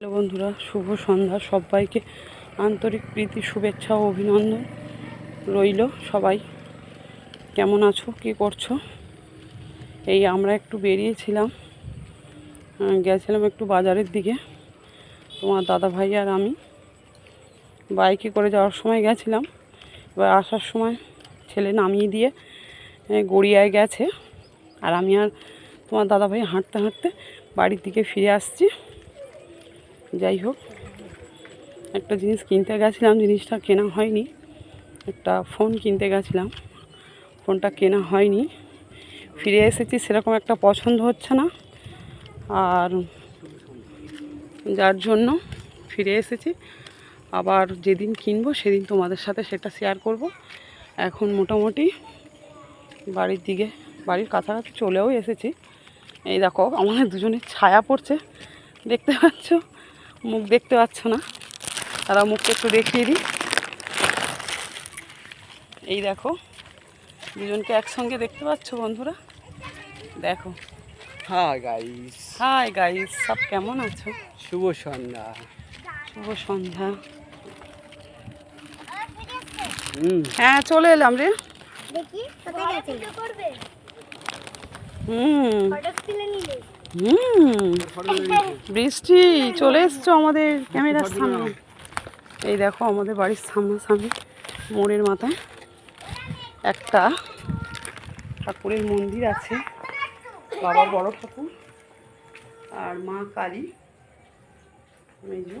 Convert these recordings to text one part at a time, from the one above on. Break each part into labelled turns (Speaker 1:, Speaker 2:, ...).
Speaker 1: Hello বন্ধুরা, শুভ সন্ধ্যা। সবাইকে আন্তরিক প্রীতি, শুভেচ্ছা ও অভিনন্দন রইল সবাই। কেমন আছো? কি করছ? এই আমরা একটু বেরিয়েছিলাম গেছিলাম একটু বাজারের দিকে। তোমার দাদা ভাই আর আমি বাইকে করে যাওয়ার সময় গেছিলাম। এবার আসার সময় ছেলে নামিয়ে দিয়ে গড়িয়ায় গেছে। আর আমি আর তোমার দাদা ভাই হাঁটতে হাঁটতে বাড়ির দিকে ফিরে আসছি। যাই হোক একটা জিনিস কিনতে গেছিলাম, জিনিসটা কেনা হয়নি, একটা ফোন কিনতে গেছিলাম, ফোনটা কেনা হয়নি। ফিরে এসেছি, সেরকম একটা পছন্দ হচ্ছে না, আর যার জন্য ফিরে এসেছি। আবার যেদিন কিনবো, সেদিন তোমাদের সাথে সেটা শেয়ার করব। এখন মোটামুটি বাড়ির দিকে, বাড়ির কাছাকাছি চলেও এসেছি। এই দেখো, আমাদের দুজনের ছায়া পড়ছে, দেখতে পাচ্ছ? মুখ দেখতে পাচ্ছ না। তারা মুখটা একটু দেখিয়ে দিই। এই দেখো দুজনকে একসঙ্গে দেখতে পাচ্ছ বন্ধুরা? দেখো।
Speaker 2: হাই গাইস
Speaker 1: হাই গাইস সব কেমন আছো?
Speaker 2: শুভ সন্ধ্যা।
Speaker 1: শুভ সন্ধ্যা।
Speaker 2: হুম।
Speaker 1: হ্যাঁ চলে এলাম রে।
Speaker 3: দেখি কোথায় গেছিল
Speaker 1: হুম।
Speaker 3: ফটো তুলে নিলে।
Speaker 1: হুম। বৃষ্টি চলে এসছো আমাদের ক্যামেরার সামনে। এই দেখো আমাদের বাড়ির সামনাসামনি মোড়ের মাথায় একটা ঠাকুরের মন্দির আছে। বাবা বড় ঠাকুর আর মা কালী। যে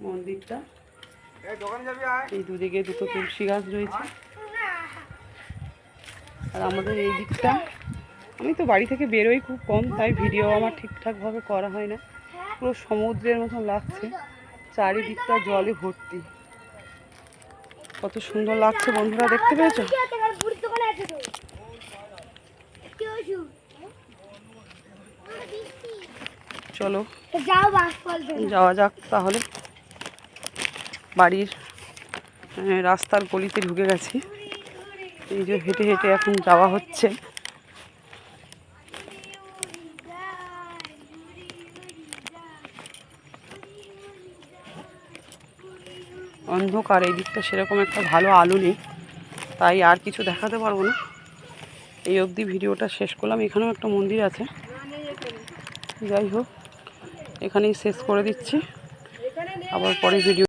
Speaker 1: মন্দিরটা। এই দুদিকে দুটো তুলসী গাছ রয়েছে। আর আমাদের এই দিকটা আমি তো বাড়ি থেকে বেরোই খুব কম তাই ভিডিও আমার ঠিকঠাকভাবে করা হয় না। পুরো সমুদ্রের মতন লাগছে। চারিদিকটা জলে ভর্তি। কত সুন্দর লাগছে বন্ধুরা দেখতে পেয়েছ? চলো। যাওয়া যাক তাহলে। বাড়ির রাস্তার গলিতে ঢুকে গেছি। এই যে হেঁটে হেঁটে এখন যাওয়া হচ্ছে। অন্ধকার, এই দিকটা সেরকম একটা ভালো আলো নেই। তাই আর কিছু দেখাতে পারব না। এই অবধি ভিডিওটা শেষ করলাম। এখানেও একটা মন্দির আছে। যাই হোক, এখানেই শেষ করে দিচ্ছি। আবার পরে ভিডিও